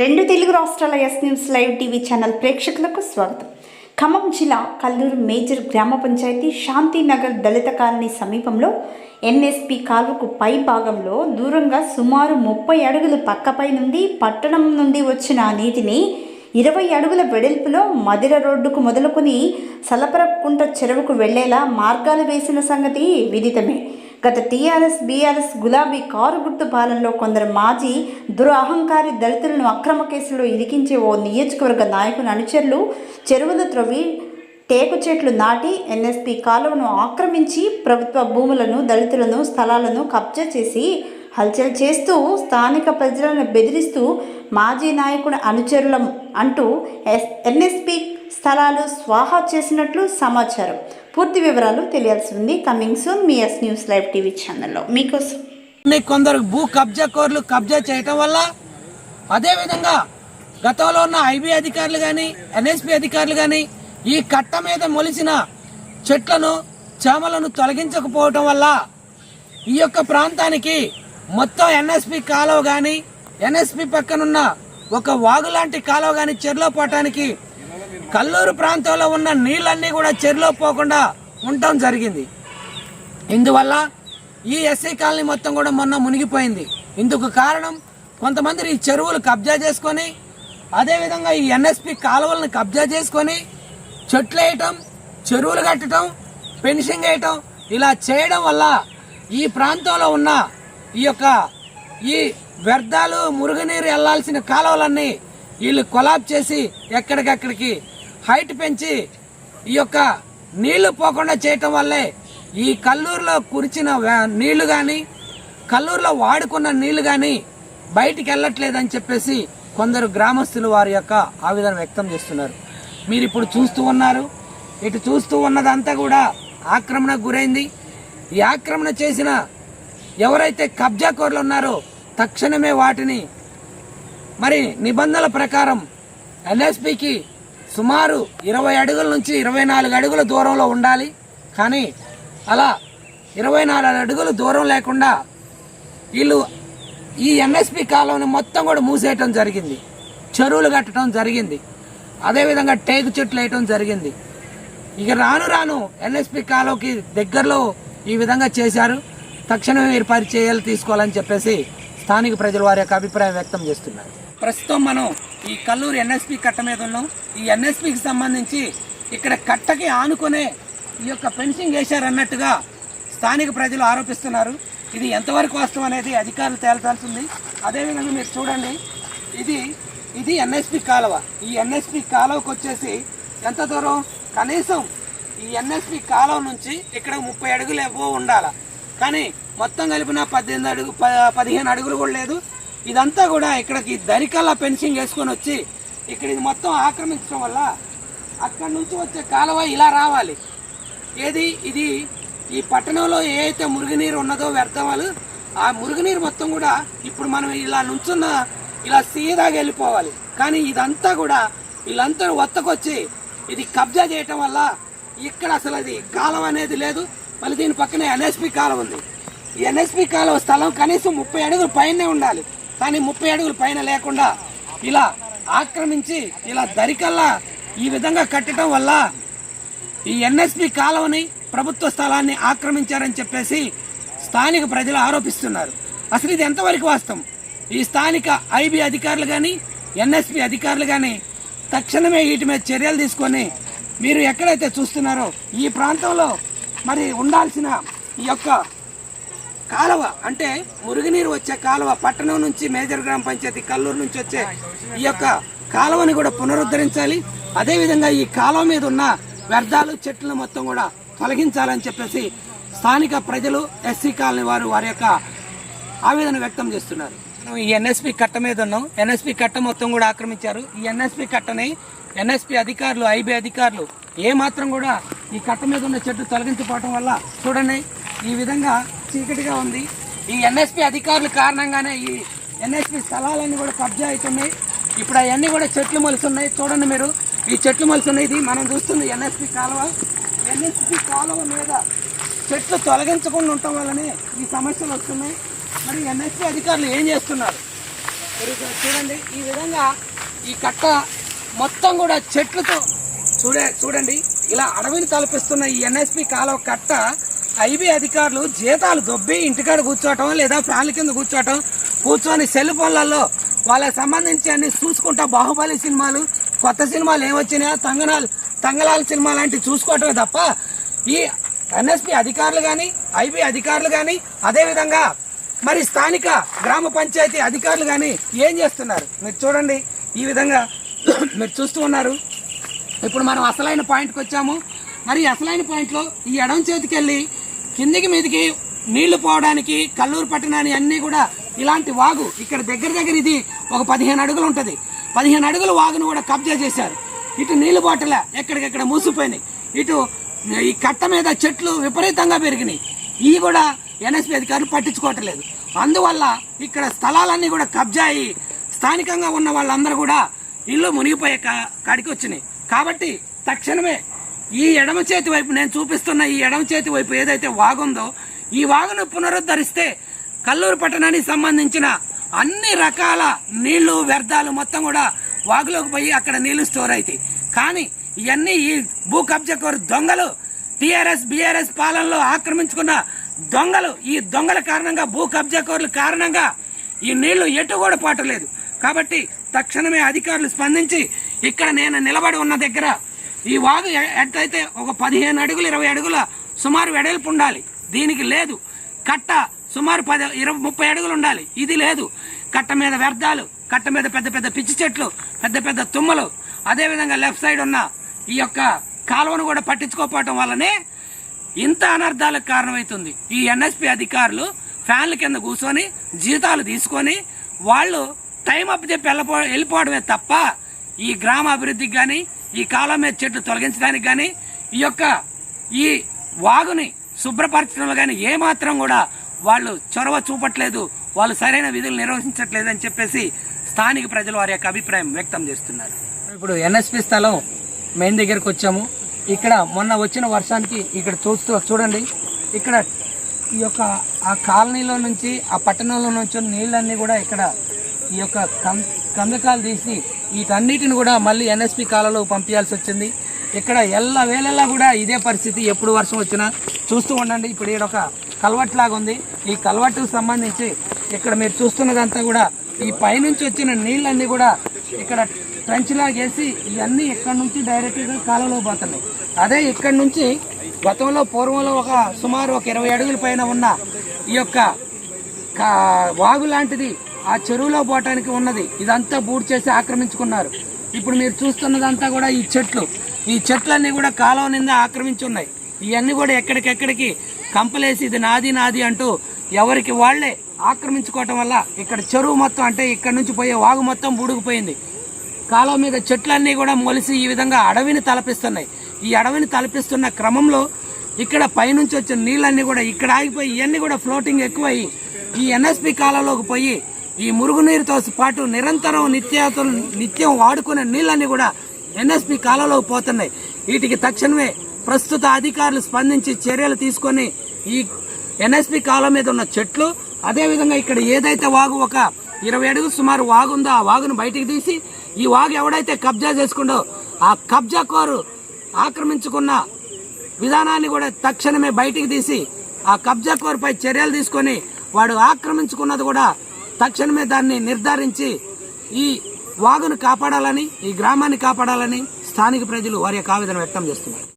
రెండు తెలుగు రాష్ట్రాల S news live TV channel ప్రేక్షకులకు స్వాగతం. ఖమ్మం జిల్లా కల్లూరు మేజర్ గ్రామ పంచాయతీ శాంతినగర్ దళిత కాలనీ సమీపంలో ఎన్ఎస్పి కాలువకు పై భాగంలో దూరంగా సుమారు ముప్పై అడుగులు పక్కపై నుండి పట్టణం నుండి వచ్చిన నీటిని ఇరవై అడుగుల వెడల్పులో మదిర రోడ్డుకు మొదలుకొని సలపరకుంట చెరువుకు వెళ్ళేలా మార్గాలు వేసిన సంగతి విదితమే. గత టీఆర్ఎస్ బీఆర్ఎస్ గులాబీ కారు గుర్తు పాలనలో కొందరు మాజీ దురహంకారి దళితులను అక్రమ కేసులో ఇరికించే ఓ నియోజకవర్గ నాయకుని అనుచరులు చెరువులు త్రవ్వి టేకు చెట్లు నాటి ఎన్ఎస్పి కాలువను ఆక్రమించి ప్రభుత్వ భూములను దళితులను స్థలాలను కబ్జా చేసి హల్చల్ చేస్తూ స్థానిక ప్రజలను బెదిరిస్తూ మాజీ నాయకుడు అనుచరులం అంటూ ఎస్ ఎన్ఎస్పి స్థలాలు స్వాహా చేసినట్లు సమాచారం. పూర్తి వివరాలు తెలియాల్సి ఉంది కమింగ్ సూన్ మీ ఎస్ న్యూస్ లైవ్ టీవీ ఛానల్లో మీకోసం. కొందరు భూ కబ్జా కోర్లు కబ్జా చేయటం వల్ల అదేవిధంగా గతంలో ఉన్న ఐబీ అధికారులు కానీ ఎన్ఎస్పి అధికారులు కానీ ఈ కట్ట మీద మొలిసిన చెట్లను చేమలను తొలగించకపోవటం వల్ల ఈ యొక్క ప్రాంతానికి మొత్తం ఎన్ఎస్పి కాలువ కానీ ఎన్ఎస్పి పక్కనున్న ఒక వాగు లాంటి కాలువ కానీ చెరులో పోవటానికి కల్లూరు ప్రాంతంలో ఉన్న నీళ్ళన్నీ కూడా చెరులో పోకుండా ఉండటం జరిగింది. ఇందువల్ల ఈ ఎస్సీ కాలనీ మొత్తం కూడా మొన్న మునిగిపోయింది. ఇందుకు కారణం కొంతమంది ఈ చెరువులు కబ్జా చేసుకొని అదేవిధంగా ఈ ఎన్ఎస్పి కాలువలను కబ్జా చేసుకొని చెట్లు వేయటం చెరువులు కట్టడం పెన్షింగ్ వేయటం ఇలా చేయడం వల్ల ఈ ప్రాంతంలో ఉన్న ఈ యొక్క ఈ వ్యర్థాలు మురుగునీరు వెళ్ళాల్సిన కాలువలన్నీ వీళ్ళు కొలాబ్ చేసి ఎక్కడికక్కడికి హైట్ పెంచి ఈ యొక్క నీళ్ళు పోకుండా చేయటం వల్లే ఈ కల్లూరులో కురిచిన నీళ్ళు కానీ కల్లూరులో వాడుకున్న నీళ్ళు కానీ బయటికి వెళ్ళట్లేదని చెప్పేసి కొందరు గ్రామస్తులు వారి యొక్క ఆవేదన వ్యక్తం చేస్తున్నారు. మీరు ఇప్పుడు చూస్తూ ఉన్నారు. ఇటు చూస్తూ ఉన్నదంతా కూడా ఆక్రమణకు గురైంది. ఈ ఆక్రమణ చేసిన ఎవరైతే కబ్జా కోర్లు ఉన్నారో తక్షణమే వాటిని మరి నిబంధనల ప్రకారం ఎన్ఎస్పికి సుమారు ఇరవై అడుగుల నుంచి ఇరవై నాలుగు అడుగుల దూరంలో ఉండాలి. కానీ అలా ఇరవై నాలుగు అడుగులు దూరం లేకుండా వీళ్ళు ఈ ఎన్ఎస్పి కాలంని మొత్తం కూడా మూసేయటం జరిగింది. చెరువులు కట్టడం జరిగింది. అదేవిధంగా టేకు చెట్లు వేయటం జరిగింది. ఇక రాను రాను ఎన్ఎస్పి కాలంకి దగ్గరలో ఈ విధంగా చేశారు. తక్షణమే మీరు పరి తీసుకోవాలని చెప్పేసి స్థానిక ప్రజలు వారి యొక్క అభిప్రాయం వ్యక్తం చేస్తున్నారు. ప్రస్తుతం మనం ఈ కల్లూరు ఎన్ఎస్పి కట్ట మీద ఉన్నాం. ఈ ఎన్ఎస్పికి సంబంధించి ఇక్కడ కట్టకి ఆనుకునే ఈ యొక్క ఫెన్సింగ్ వేశారన్నట్టుగా స్థానిక ప్రజలు ఆరోపిస్తున్నారు. ఇది ఎంతవరకు వాస్తవం అనేది అధికారులు తేల్చాల్సింది. అదేవిధంగా మీరు చూడండి ఇది ఇది ఎన్ఎస్పి కాలువ. ఈ ఎన్ఎస్పి కాలువకు వచ్చేసి ఎంత దూరం? కనీసం ఈ ఎన్ఎస్పి కాలువ నుంచి ఇక్కడ ముప్పై అడుగులు ఎవ్వో ఉండాలి. కానీ మొత్తం కలిపిన పద్దెనిమిది అడుగు ప- పదిహేను అడుగులు కూడా లేదు. ఇదంతా కూడా ఇక్కడికి దరికల్లా ఫెన్సింగ్ వేసుకొని వచ్చి ఇక్కడ ఇది మొత్తం ఆక్రమించడం వల్ల అక్కడి నుంచి వచ్చే కాలువ ఇలా రావాలి. ఏది? ఇది ఈ పట్టణంలో ఏ అయితే మురుగునీరు ఉన్నదో వ్యర్థమాలు ఆ మురుగునీరు మొత్తం కూడా ఇప్పుడు మనం ఇలా నుంచున్న ఇలా సీదాగా వెళ్ళిపోవాలి. కానీ ఇదంతా కూడా వీళ్ళంతా ఒత్తకొచ్చి ఇది కబ్జా చేయటం వల్ల ఇక్కడ అసలు అది కాలం అనేది లేదు. మళ్ళీ దీని పక్కనే ఎన్ఎస్పి కాలం ఉంది. ఈ ఎన్ఎస్పి కాలం స్థలం కనీసం ముప్పై అడుగులు పైనే ఉండాలి. కానీ ముప్పై అడుగులు పైన లేకుండా ఇలా ఆక్రమించి ఇలా దరికల్లా ఈ విధంగా కట్టడం వల్ల ఈ ఎన్ఎస్పి కాలువని ప్రభుత్వ స్థలాన్ని ఆక్రమించారని చెప్పేసి స్థానిక ప్రజలు ఆరోపిస్తున్నారు. అసలు ఇది ఎంతవరకు వాస్తవం? ఈ స్థానిక ఐబీ అధికారులు కానీ ఎన్ఎస్పి అధికారులు కానీ తక్షణమే వీటి మీద చర్యలు తీసుకొని మీరు ఎక్కడైతే చూస్తున్నారో ఈ ప్రాంతంలో మరి ఉండాల్సిన ఈ యొక్క కాలువ అంటే మురుగునీరు వచ్చే కాలువ పట్టణం నుంచి మేజర్ గ్రామ పంచాయతీ కల్లూరు నుంచి వచ్చే ఈ యొక్క కాలువని కూడా పునరుద్ధరించాలి. అదేవిధంగా ఈ కాలువ మీద ఉన్న వ్యర్థాలు చెట్లు మొత్తం కూడా తొలగించాలని చెప్పేసి స్థానిక ప్రజలు ఎస్సీ కాలనీ వారు వారి యొక్క ఆవేదన వ్యక్తం చేస్తున్నారు. ఈ ఎన్ఎస్పి కట్ట మీద ఉన్నాం. ఎన్ఎస్పి కట్ట మొత్తం కూడా ఆక్రమించారు. ఈ ఎన్ఎస్పి కట్టని ఎన్ఎస్పి అధికారులు ఐబీ అధికారులు ఏ మాత్రం కూడా ఈ కట్ట మీద ఉన్న చెట్టు తొలగించుకోవటం వల్ల చూడండి ఈ విధంగా చీకటిగా ఉంది. ఈ ఎన్ఎస్పి అధికారుల కారణంగానే ఈ ఎన్ఎస్పి స్థలాలన్నీ కూడా కబ్జా అవుతున్నాయి. ఇప్పుడు అవన్నీ కూడా చెట్లు మొలుస్తున్నాయి చూడండి మీరు. ఈ చెట్లు మొలుస్తున్నాయి ఇది మనం చూస్తుంది ఎన్ఎస్పి కాలువ. ఎన్ఎస్పి కాలువ మీద చెట్లు తొలగించకుండా ఉండటం వల్లనే ఈ సమస్యలు వస్తున్నాయి. మరి ఎన్ఎస్పి అధికారులు ఏం చేస్తున్నారు? చూడండి. ఈ విధంగా ఈ కట్ట మొత్తం కూడా చెట్లతో చూడే చూడండి. ఇలా అడవిని తలపిస్తున్న ఈ ఎన్ఎస్పి కాలువ కట్ట ఐబీ అధికారులు జీతాలు దొబ్బి ఇంటికాడ కూర్చోవటం లేదా ఫ్యాన్ల కింద కూర్చోవటం కూర్చొని సెల్ ఫోన్లలో వాళ్ళకి సంబంధించి అన్ని చూసుకుంటా బాహుబలి సినిమాలు కొత్త సినిమాలు ఏమొచ్చినాయా తంగనాలు తంగలాల సినిమా లాంటివి చూసుకోవటమే తప్ప ఈ ఎన్ఎస్పి అధికారులు కానీ ఐబీ అధికారులు కానీ అదేవిధంగా మరి స్థానిక గ్రామ పంచాయతీ అధికారులు కానీ ఏం చేస్తున్నారు? మీరు చూడండి ఈ విధంగా మీరు చూస్తూ ఉన్నారు. ఇప్పుడు మనం అసలైన పాయింట్కి వచ్చాము మరి అసలైన పాయింట్లో ఈ ఎడం చేతికి వెళ్ళి కిందికి మీదికి నీళ్ళు పోవడానికి కల్లూరు పట్టణాన్ని అన్నీ కూడా ఇలాంటి వాగు ఇక్కడ దగ్గర దగ్గర ఇది ఒక పదిహేను అడుగులు ఉంటుంది. పదిహేను అడుగుల వాగును కూడా కబ్జా చేశారు. ఇటు నీళ్ళు బాటలే ఎక్కడికెక్కడ మూసిపోయినాయి. ఇటు ఈ కట్ట మీద చెట్లు విపరీతంగా పెరిగినాయి. ఇవి కూడా ఎన్ఎస్పీ అధికారులు పట్టించుకోవట్లేదు. అందువల్ల ఇక్కడ స్థలాలన్నీ కూడా కబ్జా అయ్యి స్థానికంగా ఉన్న వాళ్ళందరూ కూడా ఇల్లు మునిగిపోయే కాడికి వచ్చినాయి. కాబట్టి తక్షణమే ఈ ఎడమ చేతి వైపు నేను చూపిస్తున్న ఈ ఎడమ చేతి వైపు ఏదైతే వాగుందో ఈ వాగును పునరుద్ధరిస్తే కల్లూరు పట్టణానికి సంబంధించిన అన్ని రకాల నీళ్ళు వ్యర్థాలు మొత్తం కూడా వాగులోకి పోయి అక్కడ నీళ్ళు స్టోర్ అవుతాయి కానీ ఇవన్నీ ఈ భూ కబ్జాకోరు దొంగలు టీఆర్ఎస్ బిఆర్ఎస్ పాలనలో ఆక్రమించుకున్న దొంగలు ఈ దొంగల కారణంగా భూ కబ్జాకోరుల కారణంగా ఈ నీళ్ళు ఎటు కూడా పాటలేదు. కాబట్టి తక్షణమే అధికారులు స్పందించి ఇక్కడ నేను నిలబడి ఉన్న దగ్గర ఈ వాగు ఎ- ఒక పదిహేను అడుగులు ఇరవై అడుగుల సుమారు వెడల్పు ఉండాలి. దీనికి లేదు. కట్ట సుమారు పది ఇరవై ముప్పై అడుగులు ఉండాలి. ఇది లేదు. కట్ట మీద వ్యర్థాలు కట్ట మీద పెద్ద పెద్ద పిచ్చి చెట్లు పెద్ద పెద్ద తుమ్మలు అదేవిధంగా లెఫ్ట్ సైడ్ ఉన్న ఈ యొక్క కాలువను కూడా పట్టించుకోకపోవటం వల్లనే ఇంత అనర్థాలకు కారణమవుతుంది. ఈ ఎన్ఎస్పి అధికారులు ఫ్యాన్ల కింద కూర్చొని జీతాలు తీసుకొని వాళ్ళు టైం అప్ చెప్పి వెళ్ళపో వెళ్ళిపోవడమే తప్ప ఈ గ్రామ అభివృద్ధికి కానీ ఈ కాలం మీద చెట్లు తొలగించడానికి కానీ ఈ యొక్క ఈ వాగుని శుభ్రపరచడంలో కానీ ఏమాత్రం కూడా వాళ్ళు చొరవ చూపట్లేదు వాళ్ళు సరైన విధులు నిర్వహించట్లేదు అని చెప్పేసి స్థానిక ప్రజలు వారి యొక్క అభిప్రాయం వ్యక్తం చేస్తున్నారు. ఇప్పుడు ఎన్ఎస్పి స్థలం మెయిన్ దగ్గరకు వచ్చాము. ఇక్కడ మొన్న వచ్చిన వర్షానికి ఇక్కడ చూస్తూ చూడండి. ఇక్కడ ఈ యొక్క ఆ కాలనీలో నుంచి ఆ పట్టణంలో నుంచి నీళ్ళన్నీ కూడా ఇక్కడ ఈ యొక్క కం కందకాలు తీసి వీటన్నిటిని కూడా మళ్ళీ ఎన్ఎస్పి కాలలో పంపించాల్సి వచ్చింది. ఇక్కడ ఎల్ల వేళలా కూడా ఇదే పరిస్థితి ఎప్పుడు వర్షం వచ్చినా చూస్తూ ఉండండి. ఇప్పుడు ఈడ ఒక కల్వట్ లాగా ఉంది. ఈ కల్వట్టుకు సంబంధించి ఇక్కడ మీరు చూస్తున్నదంతా కూడా ఈ పైనుంచి వచ్చిన నీళ్ళన్నీ కూడా ఇక్కడ ట్రంచ్ లాగేసి ఇవన్నీ ఇక్కడ నుంచి డైరెక్ట్గా కాలంలో పోతున్నాయి. అదే ఇక్కడ నుంచి గతంలో పూర్వంలో ఒక సుమారు ఒక ఇరవై అడుగుల పైన ఉన్న ఈ యొక్క వాగు లాంటిది ఆ చెరువులో పోవటానికి ఉన్నది. ఇదంతా బూడ్ చేసి ఆక్రమించుకున్నారు. ఇప్పుడు మీరు చూస్తున్నదంతా కూడా ఈ చెట్లు. ఈ చెట్లన్నీ కూడా కాలువ నింద ఆక్రమించి ఉన్నాయి ఇవన్నీ కూడా ఎక్కడికెక్కడికి కంపలేసి ఇది నాది నాది అంటూ ఎవరికి వాళ్ళే ఆక్రమించుకోవటం వల్ల ఇక్కడ చెరువు మొత్తం అంటే ఇక్కడ నుంచి పోయే వాగు మొత్తం బూడుకుపోయింది. కాలువ మీద చెట్లన్నీ కూడా మొలిసి ఈ విధంగా అడవిని తలపిస్తున్నాయి. ఈ అడవిని తలపిస్తున్న క్రమంలో ఇక్కడ పైనుంచి వచ్చిన నీళ్ళన్నీ కూడా ఇక్కడ ఆగిపోయి ఇవన్నీ కూడా ఫ్లోటింగ్ ఎక్కువయ్యి ఈ ఎన్ఎస్పి కాలంలోకి పోయి ఈ మురుగునీరుతో పాటు నిరంతరం నిత్యాత నిత్యం వాడుకునే నీళ్ళన్నీ కూడా ఎన్ఎస్పి కాలంలో పోతున్నాయి. వీటికి తక్షణమే ప్రస్తుత అధికారులు స్పందించి చర్యలు తీసుకొని ఈ ఎన్ఎస్పి కాలం మీద ఉన్న చెట్లు అదేవిధంగా ఇక్కడ ఏదైతే వాగు ఒక ఇరవై అడుగులు సుమారు వాగు ఉందో ఆ వాగును బయటికి తీసి ఈ వాగు ఎవడైతే కబ్జా చేసుకుండో ఆ కబ్జా కోరు ఆక్రమించుకున్న విధానాన్ని కూడా తక్షణమే బయటికి తీసి ఆ కబ్జా కోరుపై చర్యలు తీసుకొని వాడు ఆక్రమించుకున్నది కూడా తక్షణమే దాన్ని నిర్ధారించి ఈ వాగును కాపాడాలని ఈ గ్రామాన్ని కాపాడాలని స్థానిక ప్రజలు వారి యొక్క ఆవేదన వ్యక్తం చేస్తున్నారు.